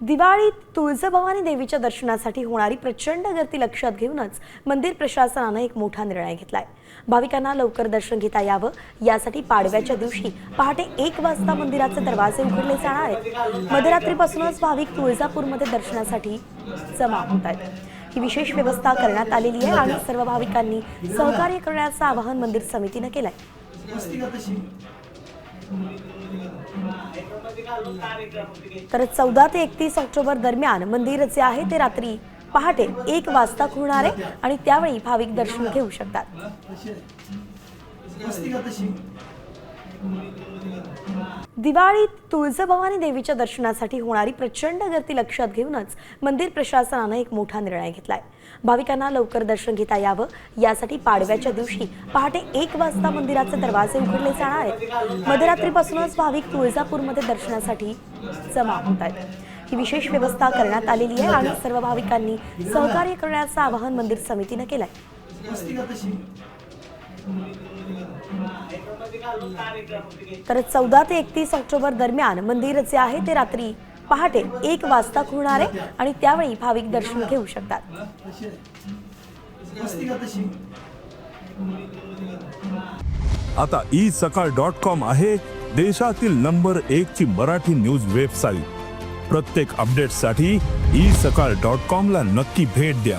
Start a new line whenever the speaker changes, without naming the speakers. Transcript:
दिवाळीत तुळजाभवानी देवीच्या दर्शनासाठी होणारी प्रचंड गर्दी लक्षात घेऊनच मंदिर प्रशासनानं एक मोठा निर्णय घेतलाय. भाविकांना लवकर दर्शन घेता यावं यासाठी पाडव्याच्या दिवशी पहाटे एक वाजता मंदिराचे दरवाजे उघडले जाणार आहेत. मध्यरात्रीपासूनच भाविक तुळजापूरमध्ये दर्शनासाठी जमा होत आहेत. ही विशेष व्यवस्था करण्यात आलेली आहे आणि सर्व भाविकांनी सहकार्य करण्याचं आवाहन मंदिर समितीनं केलंय. तर चौदा ते एकतीस ऑक्टोबर दरम्यान मंदिर जे आहे ते रात्री पहाटे एक वाजता खुलणार आहे आणि त्यावेळी भाविक दर्शन घेऊ शकतात. दिवाळीत तुळजाभवानी देवीच्या दर्शनासाठी होणारी प्रचंड गर्दी लक्षात घेऊनच मंदिर प्रशासनानं एक मोठा निर्णय घेतलाय. भाविकांना लवकर दर्शन घेता यावं यासाठी पाडव्याच्या दिवशी पहाटे एक वाजता मंदिराचे दरवाजे उघडले जाणार आहेत. मध्यरात्रीपासूनच भाविक तुळजापूरमध्ये दर्शनासाठी जमा होत आहेत. ही विशेष व्यवस्था करण्यात आलेली आहे आणि सर्व भाविकांनी सहकार्य करण्याचं आवाहन मंदिर समितीनं केलंय. तर चौदा ते एकतीस ऑक्टोबर दरम्यान मंदिर जे आहे ते रात्री पहाटे एक वाजता खुलणार आहे आणि त्यावेळी भाविक दर्शन घेऊ शकतात.
आता ई सकाळ डॉट कॉम आहे देशातील नंबर एक ची मराठी न्यूज वेबसाईट प्रत्येक अपडेटसाठी ई सकाळ डॉट कॉम ला नक्की भेट द्या.